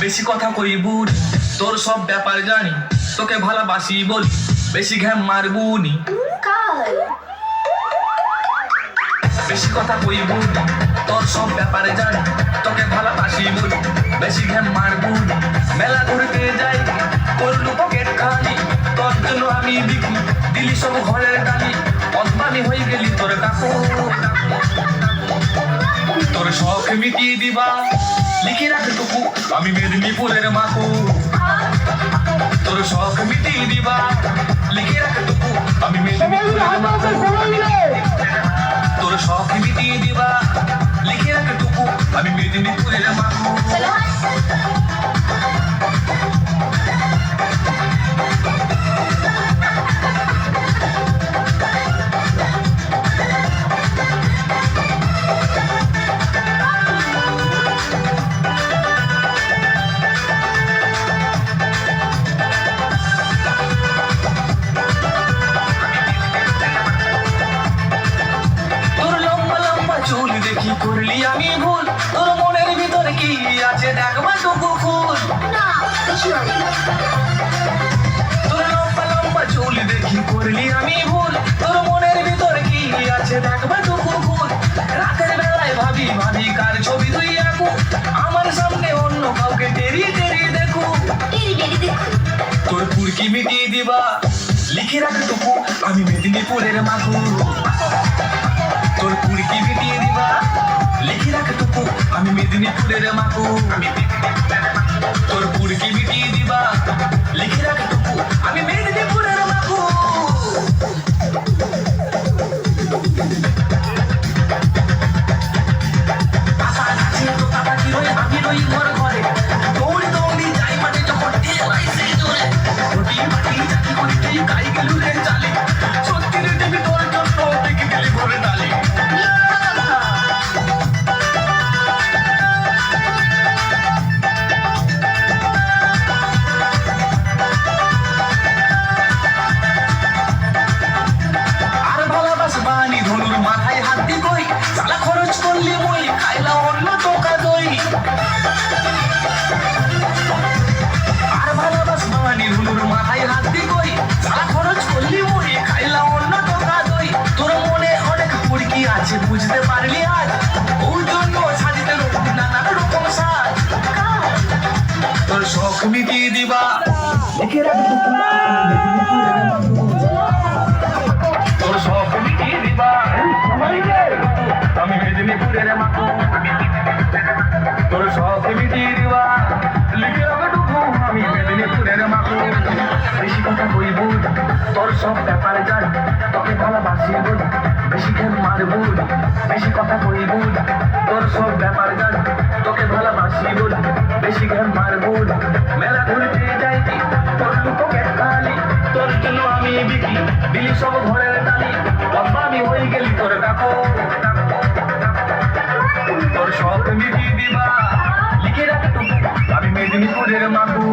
বেশি কথা কইবু তোর সব ব্যাপার জানি তোকে ভালোবাসি বলি বেশি ঘ্যাম মারবুনি বেশি কথা কইবু তোর সব ব্যাপারে জানি তোকে ভালোবাসি বলি বেশি ঘ্যাম মারবুনি মেলা ঘুরতে যাই করলু পকেট খালি জন্য আমি বিকি? দিলি সব ঘরের ডালি অদ্মানি হয়ে গেলি তোর কাকু। তোর শখ মিটিয়ে দিবা। লিখে রাখ টুকু, আমি মেদিনীপুরের মাকু। তোর শখ মিটিয়ে দিবা। লিখে রাখ টুকু, আমি মেদিনীপুরের মাকু। তোর লম্বা লম্বা চুল দেখি করলি আমি ভুল। তোর মনের ভিতরে কি আছে দেখবা টুকু ফুল রাতের বেলায় ভাবি ভাবি কার ছবি তুই আঁকু আমার সামনে অন্য কাউকে টেরি টেরি দেখু টেরি টেরি দেখুন তোর পুরকি মিটিয়ে দিবা। লিখে রাখ টুকু আমি মেদিনীপুরের মাকু তোর পুরকি মিটিয়ে দিবা। লিখে রাখ টুকু আমি মেদিনীপুরের মাকু তোর শখ মিটিয়ে দিবা? লিখে রাখব তোর শখ মিটিয়ে দিবা? আমি মেদিনীপুরের মাকু। তোর শখ মিটিয়ে দিবা? লিখে রাখব আমি মেদিনীপুরের মাকু। বেশি কথা কইব তোর সব ব্যাপার জান। তোকে ভালোবাসি বল। বেশি খেল মারবো বেশি কথা কইব তোর সব ব্যাপার জান, তোকে ভালোবাসি বল, বেশি খেল মারবো মেলা ঘুরতে যাইতি, তোর লুকোকে খালি, তোর জন্য আমি বিকি দিলি সব ঘরের ডালি বাবা হয়ে গেলি তোর কাকু তোর শখ মিটিয়ে দিবা, লিখে রাখ আমি মেদিনীপুরের মাকু